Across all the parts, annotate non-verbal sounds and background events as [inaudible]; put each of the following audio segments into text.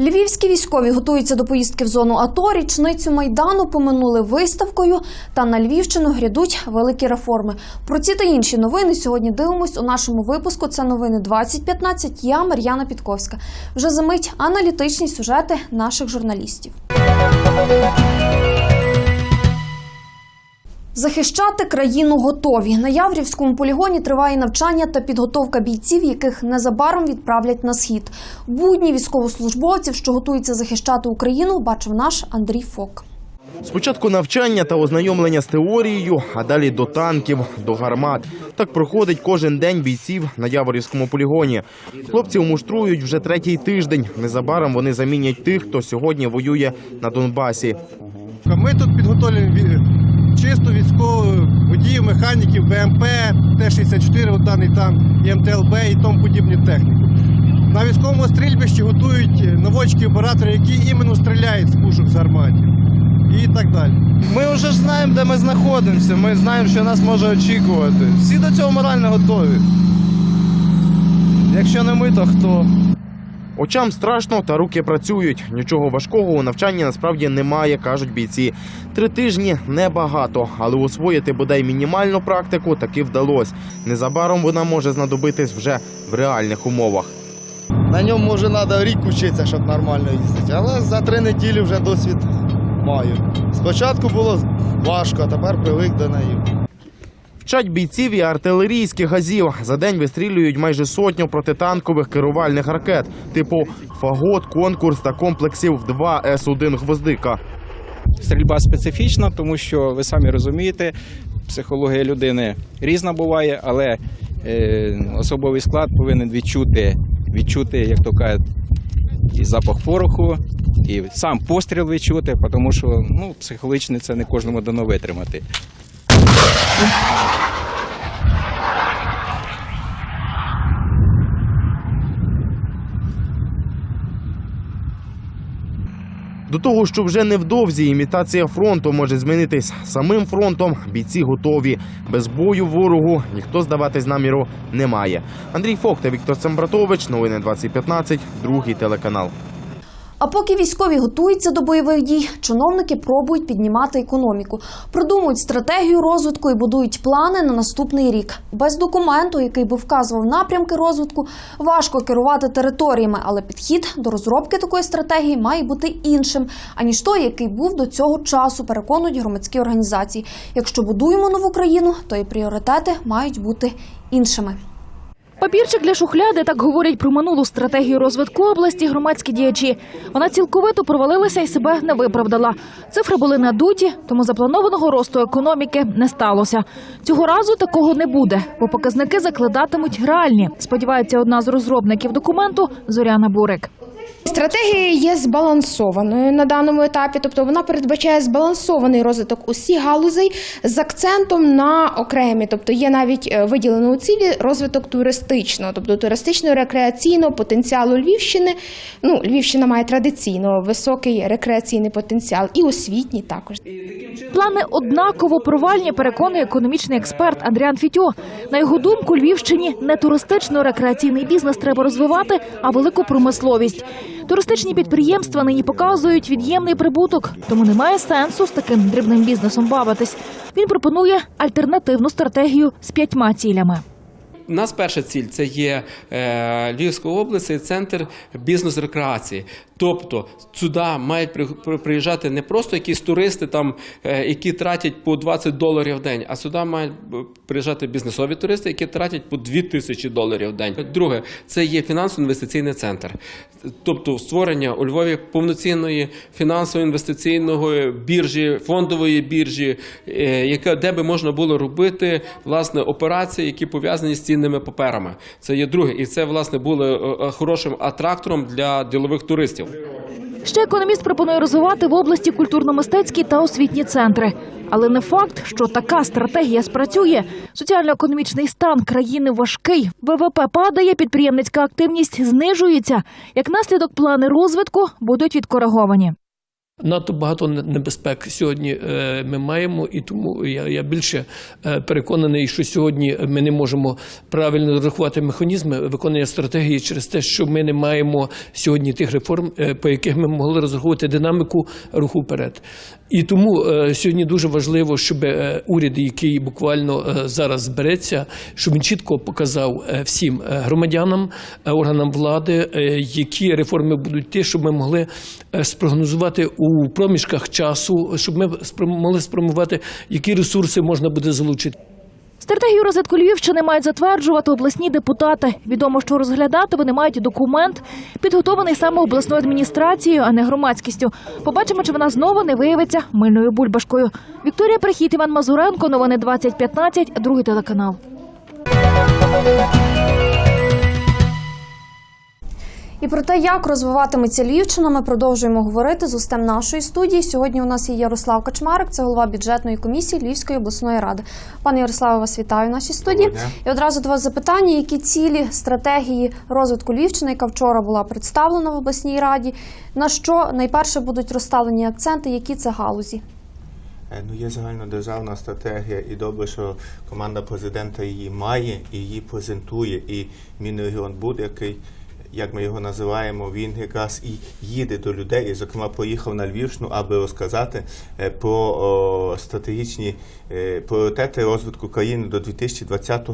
Львівські військові готуються до поїздки в зону АТО. Річницю майдану поминули виставкою. Та на Львівщину грядуть великі реформи. Про ці та інші новини сьогодні дивимось у нашому випуску. Це новини 2015. Я Мар'яна Підковська. Вже за мить аналітичні сюжети наших журналістів. Захищати країну готові. На Яврівському полігоні триває навчання та підготовка бійців, яких незабаром відправлять на схід. Будні військовослужбовців, що готуються захищати Україну, бачив наш Андрій Фок. Спочатку навчання та ознайомлення з теорією, а далі до танків, до гармат. Так проходить кожен день бійців на Яворівському полігоні. Хлопців муштрують вже третій тиждень. Незабаром вони замінять тих, хто сьогодні воює на Донбасі. Ми тут підготовлюємо чисто військових водіїв, механіків, БМП, Т-64, от даний танк, і МТЛБ і тому подібні техніку. На військовому стрільбищі готують наводчики оператори, які іменно стріляють з пушок з гарматів. І так далі. Ми вже ж знаємо, де ми знаходимося. Ми знаємо, що нас може очікувати. Всі до цього морально готові. Якщо не ми, то хто? Очам страшно, та руки працюють. Нічого важкого у навчанні насправді немає, кажуть бійці. Три тижні небагато, але освоїти бодай мінімальну практику таки вдалося. Незабаром вона може знадобитись вже в реальних умовах. На ньому може треба рік вчитися, щоб нормально їздити. Але за три неділі вже досвід маю. Спочатку було важко, а тепер привик до неї. Вчать бійців і артилерійських газів. За день вистрілюють майже сотню протитанкових керувальних ракет, типу фагот, конкурс та комплексів 2 С1 гвоздика. Стрільба специфічна, тому що ви самі розумієте, психологія людини різна буває, але е, особовий склад повинен відчути, відчути, як то кажуть, і запах пороху, і сам постріл відчути, тому що ну, психологічно це не кожному дано витримати. До того, що вже невдовзі імітація фронту може змінитись самим фронтом. Бійці готові. Без бою ворогу ніхто здаватись наміру не має. Андрій Фок та Віктор Цембратович. Новини 2015, другий телеканал. А поки військові готуються до бойових дій, чиновники пробують піднімати економіку, продумують стратегію розвитку і будують плани на наступний рік. Без документу, який би вказував напрямки розвитку, важко керувати територіями, але підхід до розробки такої стратегії має бути іншим, аніж той, який був до цього часу, переконують громадські організації. Якщо будуємо нову країну, то і пріоритети мають бути іншими. Папірчик для шухляди так говорять про минулу стратегію розвитку області громадські діячі. Вона цілковито провалилася і себе не виправдала. Цифри були надуті, тому запланованого росту економіки не сталося. Цього разу такого не буде, бо показники закладатимуть реальні. Сподівається, одна з розробників документу Зоряна Бурик. Стратегія є збалансованою на даному етапі, тобто вона передбачає збалансований розвиток усіх галузей з акцентом на окремі. Тобто є навіть е, виділено у цілі розвиток туристичного, тобто туристично-рекреаційного потенціалу Львівщини. Ну, Львівщина має традиційно високий рекреаційний потенціал і освітній також. Плани однаково провальні, переконує економічний експерт Андріан Фітьо. На його думку, Львівщині не туристично-рекреаційний бізнес треба розвивати, а велику промисловість. Туристичні підприємства нині показують від'ємний прибуток, тому немає сенсу з таким дрібним бізнесом бавитись. Він пропонує альтернативну стратегію з п'ятьма цілями. Нас перша ціль це є е, Львівська область, це центр бізнес-рекреації. Тобто сюди мають при- при- приїжджати не просто якісь туристи, там, е, які тратять по 20 доларів в день, а сюди мають е, приїжджати бізнесові туристи, які тратять по 2 тисячі доларів в день. Друге, це є фінансово-інвестиційний центр. Тобто створення у Львові повноцінної фінансово-інвестиційної біржі, фондової біржі, яка, де би можна було робити власне операції, які пов'язані з цінними паперами. Це є друге, і це власне було е, е, хорошим атрактором для ділових туристів. Ще економіст пропонує розвивати в області культурно-мистецькі та освітні центри. Але не факт, що така стратегія спрацює. Соціально-економічний стан країни важкий. ВВП падає, підприємницька активність знижується. Як наслідок, плани розвитку будуть відкориговані. Надто багато небезпек сьогодні е, ми маємо, і тому я, я більше е, переконаний, що сьогодні ми не можемо правильно розрахувати механізми виконання стратегії через те, що ми не маємо сьогодні тих реформ, е, по яких ми могли розраховувати динаміку руху вперед. І тому е, сьогодні дуже важливо, щоб е, уряд, який буквально е, зараз збереться, щоб він чітко показав всім громадянам, органам влади, які реформи будуть ті, щоб ми могли спрогнозувати у проміжках часу, щоб ми могли спромувати, які ресурси можна буде залучити. Стратегію розвитку Львівщини мають затверджувати обласні депутати. Відомо, що розглядати вони мають документ, підготований саме обласною адміністрацією, а не громадськістю. Побачимо, чи вона знову не виявиться мильною бульбашкою. Вікторія Прихід, Іван Мазуренко. Новини 2015, другий телеканал. І про те, як розвиватиметься Львівщина, ми продовжуємо говорити з устем нашої студії. Сьогодні у нас є Ярослав Качмарик, це голова бюджетної комісії Львівської обласної ради. Пане Ярославе, вас вітаю в нашій студії. І одразу до вас запитання: які цілі стратегії розвитку Львівщини, яка вчора була представлена в обласній раді, на що найперше будуть розставлені акценти, які це галузі? Е, Ну, є загальнодержавна стратегія, і добре, що команда президента її має і її презентує. І Мінрегіон який, як ми його називаємо, він якраз і їде до людей, і, зокрема, поїхав на Львівщину, аби розказати е, про стратегічні е, пріоритети розвитку країни до 2020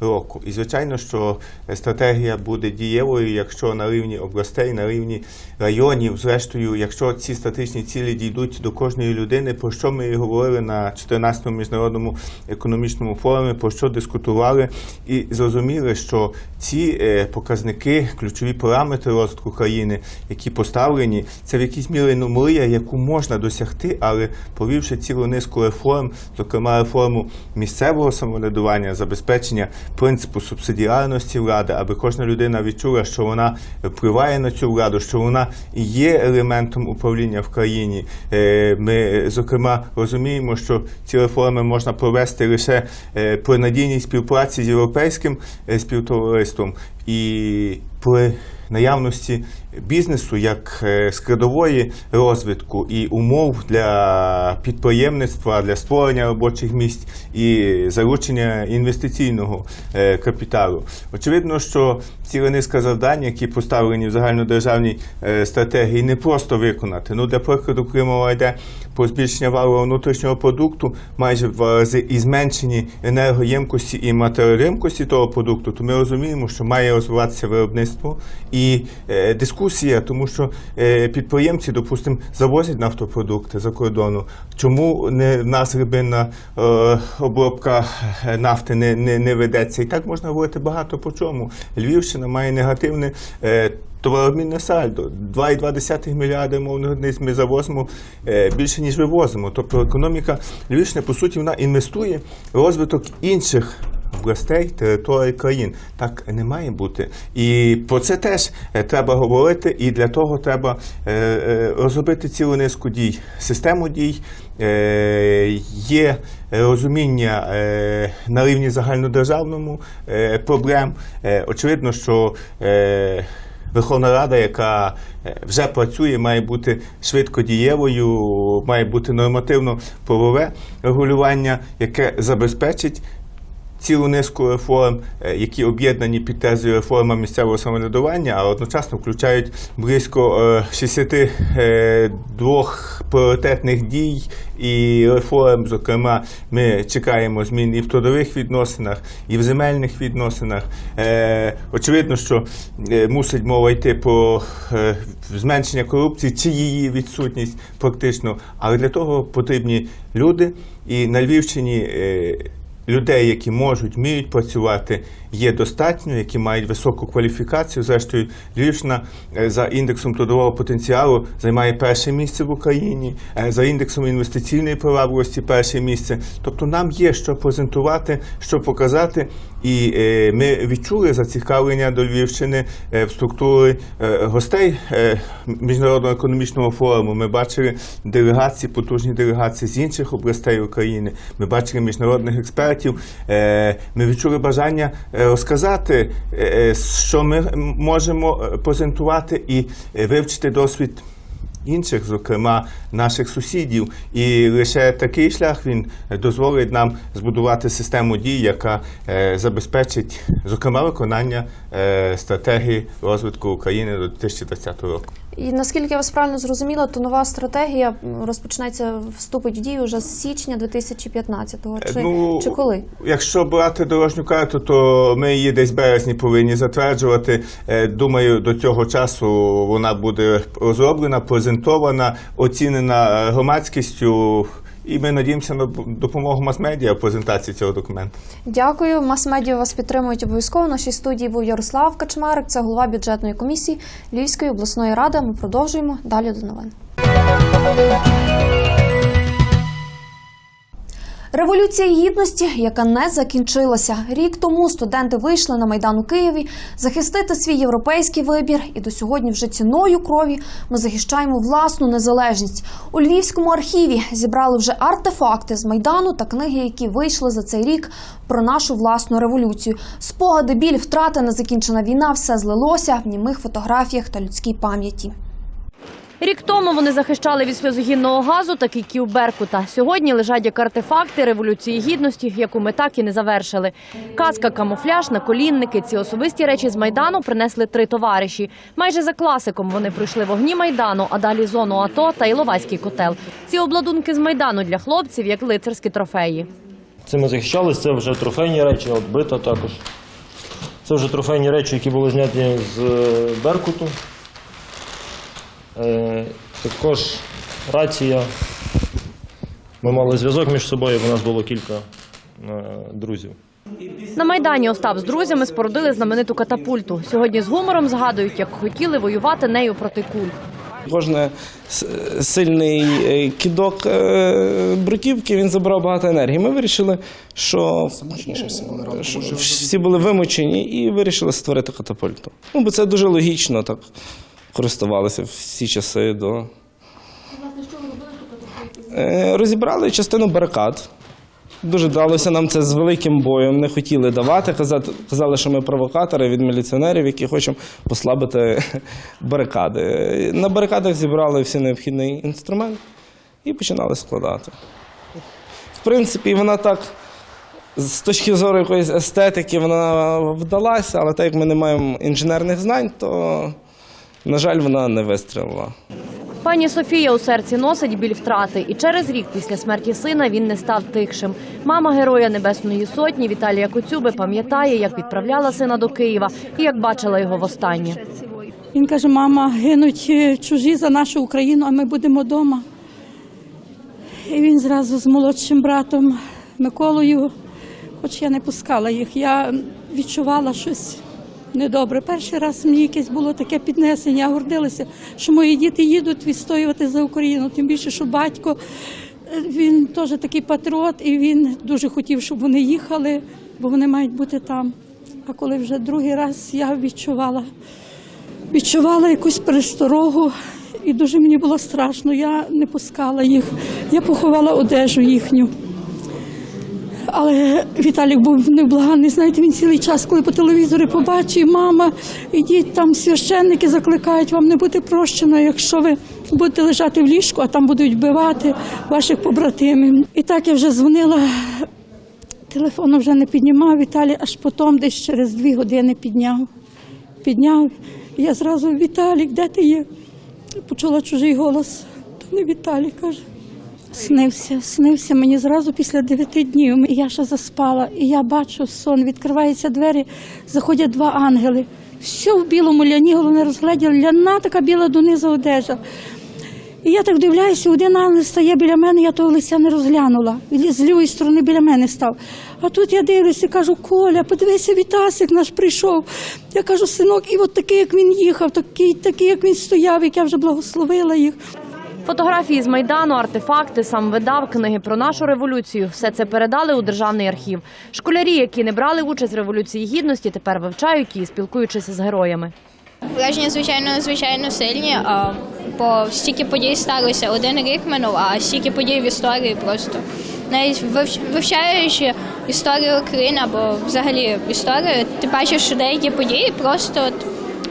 року. І звичайно, що стратегія буде дієвою, якщо на рівні областей, на рівні районів, зрештою, якщо ці стратегічні цілі дійдуть до кожної людини, про що ми і говорили на 14-му міжнародному економічному форумі, про що дискутували, і зрозуміли, що ці е, показники, ключові параметри розвитку країни, які поставлені, це в якійсь мірі ну, мрія, яку можна досягти, але провівши цілу низку реформ, зокрема реформу місцевого самоврядування, забезпечення принципу субсидіарності влади, аби кожна людина відчула, що вона впливає на цю владу, що вона є елементом управління в країні. Е, Ми, зокрема, розуміємо, що ці реформи можна провести лише е, при надійній співпраці з європейським е, співтовариством і при наявності бізнесу як е, складової розвитку і умов для підприємництва, для створення робочих місць і залучення інвестиційного е, капіталу. Очевидно, що ціла низка завдань, які поставлені в загальнодержавній е, стратегії, не просто виконати. Ну, для прикладу, коли йде про збільшення валового внутрішнього продукту майже в два рази і зменшенні енергоємкості і матеріємкості того продукту, то ми розуміємо, що має розвиватися виробництво і е, дискусія, тому що е, підприємці, допустимо, завозять нафтопродукти за кордону. Чому не в нас глибинна е, обробка е, нафти не, не, не ведеться? І так можна говорити багато по чому. Львівщина має негативне. Товарообмінне сальдо 2,2 мільярди мовних одиниць ми завозимо більше ніж вивозимо. Тобто економіка Львівщини, по суті, вона інвестує в розвиток інших областей, територій країн. Так не має бути. І про це теж е, треба говорити, і для того треба е, е, розробити цілу низку дій, систему дій. Є розуміння на рівні загальнодержавному проблем. Очевидно, що Верховна Рада, яка вже працює, має бути швидко дієвою, має бути нормативно-правове регулювання, яке забезпечить цілу низку реформ, е, які об'єднані під тезою реформа місцевого самоврядування, а одночасно включають близько е, 62 пріоритетних дій і реформ. Зокрема, ми чекаємо змін і в трудових відносинах, і в земельних відносинах. Е, Очевидно, що е, мусить мова йти про е, зменшення корупції чи її відсутність практично. Але для того потрібні люди, і на Львівщині. Людей, які можуть, вміють працювати, є достатньо, які мають високу кваліфікацію. Зрештою, Львівщина е, за індексом трудового потенціалу займає перше місце в Україні, е, за індексом інвестиційної привабливості перше місце. Тобто нам є що презентувати, що показати. І е, ми відчули зацікавлення до Львівщини в структури гостей міжнародного економічного форуму. Ми бачили делегації, потужні делегації з інших областей України. Ми бачили міжнародних експертів. Е, Ми відчули бажання е, розказати, е, що ми можемо презентувати і вивчити досвід інших, зокрема наших сусідів. І лише такий шлях він дозволить нам збудувати систему дій, яка забезпечить, зокрема, виконання стратегії розвитку України до 2020 року. І наскільки я вас правильно зрозуміла, то нова стратегія розпочнеться вступить в дію вже з січня 2015-го. Чи, Ну, чи коли? Якщо брати дорожню карту, то ми її десь в березні повинні затверджувати. Е, Думаю, до цього часу вона буде розроблена, презентована, оцінена громадськістю. І ми надіємося на допомогу мас-медіа в презентації цього документу. Дякую. Мас-медіа вас підтримують обов'язково. В нашій студії був Ярослав Качмарик, це голова бюджетної комісії Львівської обласної ради. Ми продовжуємо далі до новин. Революція гідності, яка не закінчилася. Рік тому студенти вийшли на майдан у Києві захистити свій європейський вибір, і до сьогодні вже ціною крові ми захищаємо власну незалежність. У Львівському архіві зібрали вже артефакти з майдану та книги, які вийшли за цей рік про нашу власну революцію. Спогади, біль, втрати, незакінчена війна все злилося в німих фотографіях та людській пам'яті. Рік тому вони захищали від сльозогінного газу та кійків Беркута. Сьогодні лежать як артефакти революції гідності, яку ми так і не завершили. Каска, камуфляж, наколінники. Ці особисті речі з майдану принесли три товариші. Майже за класиком вони пройшли вогні майдану, а далі зону АТО та Іловайський котел. Ці обладунки з майдану для хлопців як лицарські трофеї. Цим ми захищались, це вже трофейні речі, от бита також. Це вже трофейні речі, які були зняті з е, Беркуту. Е, також рація. Ми мали зв'язок між собою, бо у нас було кілька е, друзів. На майдані Остап з друзями спорудили знамениту катапульту. Сьогодні з гумором згадують, як хотіли воювати нею проти куль. Кожен сильний е, кидок е, бруківки він забрав багато енергії. Ми вирішили, що, що всі були вимучені і вирішили створити катапульту. Ну, бо це дуже логічно так користувалися всі часи до. Е, Розібрали частину барикад. Дуже далося нам це з великим боєм. Не хотіли давати. Казати, казали, що ми провокатори від міліціонерів, які хочемо послабити [laughs] барикади. На барикадах зібрали всі необхідний інструмент і починали складати. В принципі, вона так, з точки зору якоїсь естетики, вона вдалася, але так як ми не маємо інженерних знань, то, на жаль, вона не вистрілила. Пані Софія у серці носить біль втрати, і через рік після смерті сина він не став тихшим. Мама героя Небесної Сотні Віталія Коцюби пам'ятає, як відправляла сина до Києва і як бачила його востаннє. Він каже: мама, гинуть е, чужі за нашу Україну, а ми будемо вдома. І він зразу з молодшим братом Миколою, хоч я не пускала їх, я відчувала щось недобре. Перший раз мені якесь було таке піднесення, гордилася, що мої діти їдуть відстоювати за Україну. Тим більше, що батько е, він теж такий патріот, і він дуже хотів, щоб вони їхали, бо вони мають бути там. А коли вже другий раз я відчувала, відчувала якусь пересторогу, і дуже мені було страшно. Я не пускала їх. Я поховала одежу їхню. Але Віталік був невблаганний. Знаєте, він цілий час, коли по телевізорі побачив, мама, ідіть там священники закликають, вам не буде прощено, якщо ви будете лежати в ліжку, а там будуть вбивати ваших побратимів. І так я вже дзвонила, телефон вже не піднімав Віталій, аж потім десь через дві години підняв. Підняв. Я зразу Віталік, де ти є? Почула чужий голос. То не Віталій каже. Снився, снився мені зразу після дев'яти днів. Я ще заспала. І я бачу сон, відкриваються двері, заходять два ангели. Все в білому ляні, головне розгледіла, ляна така біла донизу одежа. І я так дивляюся, один ангел стає біля мене, я того лиця не розглянула. Він з лівої сторони біля мене став. А тут я дивлюся, кажу, Коля, подивися, Вітасик наш прийшов. Я кажу, синок, і от такий, як він їхав, такий, такий, як він стояв, як я вже благословила їх. Фотографії з майдану, артефакти, сам видав, книги про нашу революцію. Все це передали у державний архів. Школярі, які не брали участь в революції гідності, тепер вивчають її, спілкуючися з героями. Враження, звичайно, надзвичайно сильні, а, бо стільки подій сталося, один рік минув, а стільки подій в історії просто. Навіть вивч- вивчаючи історію України або взагалі історію, ти бачиш, що деякі події просто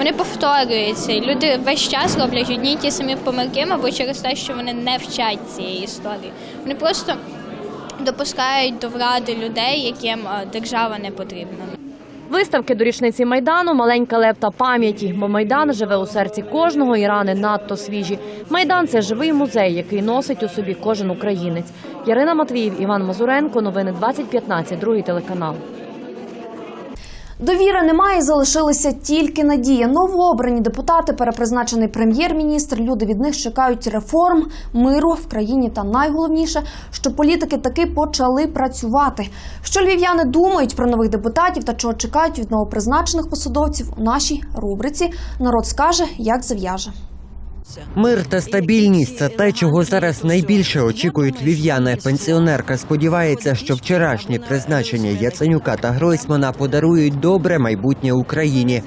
вони повторюються. І люди весь час роблять одні й ті самі помилки, або через те, що вони не вчать цієї історії. Вони просто допускають до влади людей, яким е, держава не потрібна. Виставки до річниці майдану маленька лепта пам'яті, бо майдан живе у серці кожного і рани надто свіжі. Майдан це живий музей, який носить у собі кожен українець. Ярина Матвіїв, Іван Мазуренко. Новини 2015, другий телеканал. Довіри немає, залишилися тільки надія. Новообрані депутати, перепризначений прем'єр-міністр. Люди від них чекають реформ, миру в країні. Та найголовніше, що політики таки почали працювати. Що львів'яни думають про нових депутатів та чого чекають від новопризначених посадовців у нашій рубриці. Народ скаже, як зав'яже. Мир та стабільність це те, чого зараз найбільше очікують львів'яни. Пенсіонерка сподівається, що вчорашні призначення Яценюка та Гройсмана подарують добре майбутнє Україні.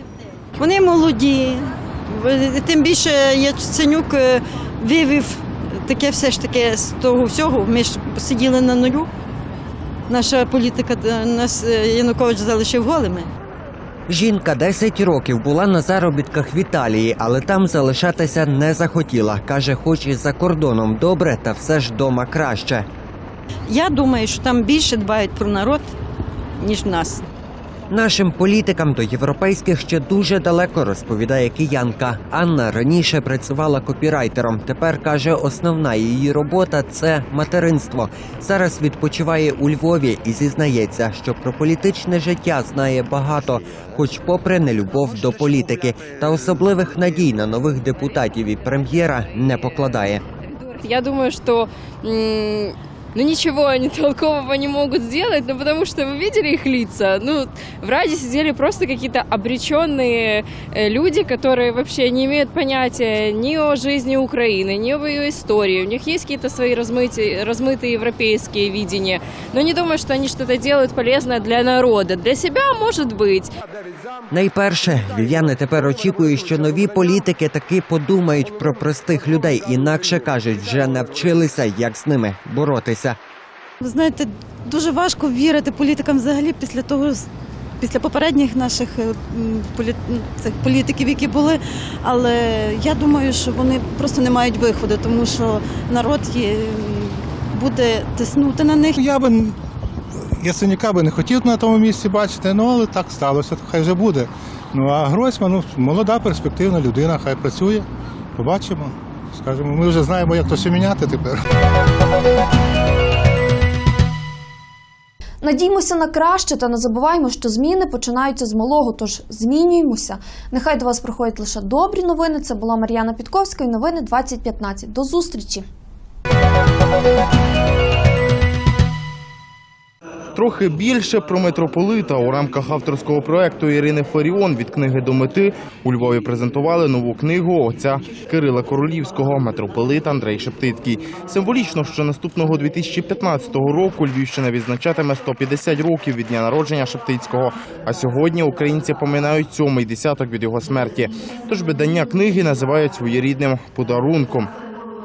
Вони молоді. Тим більше Яценюк е, вивів таке все ж таки з того всього. Ми ж сиділи на нулю. Наша політика е, нас е, Янукович залишив голими. Жінка 10 років була на заробітках в Італії, але там залишатися не захотіла. каже, хоч і за кордоном добре, та все ж дома краще. Я думаю, що там більше дбають про народ, ніж нас. Нашим політикам до європейських ще дуже далеко, розповідає киянка. Анна раніше працювала копірайтером. Тепер каже, основна її робота це материнство. Зараз відпочиває у Львові і зізнається, що про політичне життя знає багато, хоч, попри нелюбов до політики, та особливих надій на нових депутатів і прем'єра не покладає. Я думаю, м, ну ничего они толкового не могут сделать, ну потому что вы видели их лица. Ну, в Раде сидели просто какие-то обреченные э, люди, которые вообще не имеют понятия ни о жизни Украины, ни об ее истории. У них есть какие-то свои размытые, размытые европейские видения, но не думаю, что они что-то делают полезное для народа. Для себя, может быть. Найперше, львів'яни тепер очікують, що нові політики таки подумають про простих людей. Інакше кажуть, вже навчилися, як з ними боротися. Ви знаєте, дуже важко вірити політикам взагалі після того, після попередніх наших е, полі- цих політиків, які були. Але я думаю, що вони просто не мають виходу, тому що народ є, буде тиснути на них. Я би Яценюка би не хотів на тому місці бачити, ну але так сталося, хай вже буде. Ну а Гройсман, ну, молода, перспективна людина, хай працює. Побачимо. Скажемо, ми вже знаємо, як то все міняти тепер. Надіймося на краще та не забуваємо, що зміни починаються з малого. Тож змінюємося. Нехай до вас приходять лише добрі новини. Це була Мар'яна Підковська і новини 2015. До зустрічі. Трохи більше про митрополита у рамках авторського проекту Ірини Фаріон від книги до мети у Львові презентували нову книгу отця Кирила Королівського, митрополит Андрей Шептицький. Символічно, що наступного 2015 року Львівщина відзначатиме 150 років від дня народження Шептицького. А сьогодні українці поминають сьомий десяток від його смерті. Тож видання книги називають своєрідним подарунком.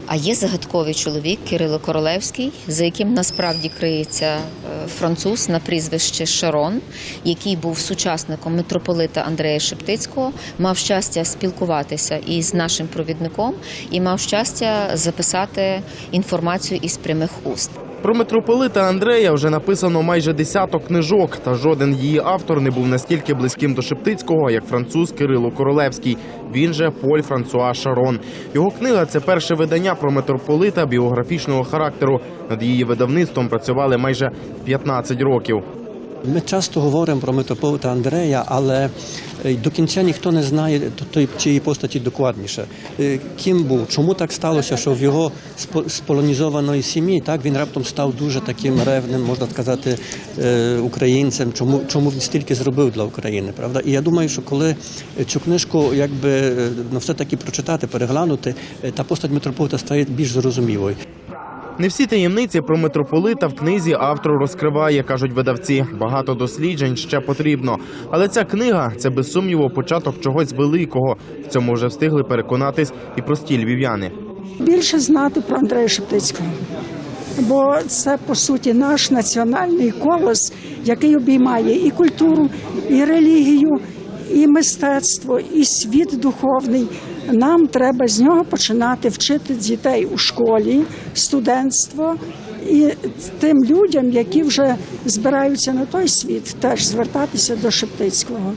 А є загадковий чоловік Кирило Королевський, за яким насправді криється е, француз на прізвище Шарон, який був сучасником митрополита Андрея Шептицького, мав щастя спілкуватися із нашим провідником і мав щастя записати інформацію із прямих уст. Про митрополита Андрея вже написано майже десяток книжок, та жоден її автор не був настільки близьким до Шептицького, як француз Кирило Королевський. Він же Поль Франсуа Шарон. Його книга це перше видання про митрополита біографічного характеру. Над її видавництвом працювали майже 15 років. Ми часто говоримо про митрополита Андрея, але е, до кінця ніхто не знає той- постаті докладніше. Е, Ким був, чому так сталося, що в його спо- сполонізованої сім'ї так він раптом став дуже таким ревним, можна сказати, е, українцем. Чому чому він стільки зробив для України? Правда? І я думаю, що коли цю книжку якби ну, все таки прочитати, переглянути, та постать митрополита стає більш зрозумілою. Не всі таємниці про митрополита в книзі автор розкриває, кажуть видавці. Багато досліджень ще потрібно. Але ця книга це без сумніву початок чогось великого. В цьому вже встигли переконатись і прості львів'яни. Більше знати про Андрея Шептицького. Бо це по суті наш національний колос, який обіймає і культуру, і релігію, і мистецтво, і світ духовний. Нам треба з нього починати вчити дітей у школі, студентство. І тим людям, які вже збираються на той світ, теж звертатися до Шептицького.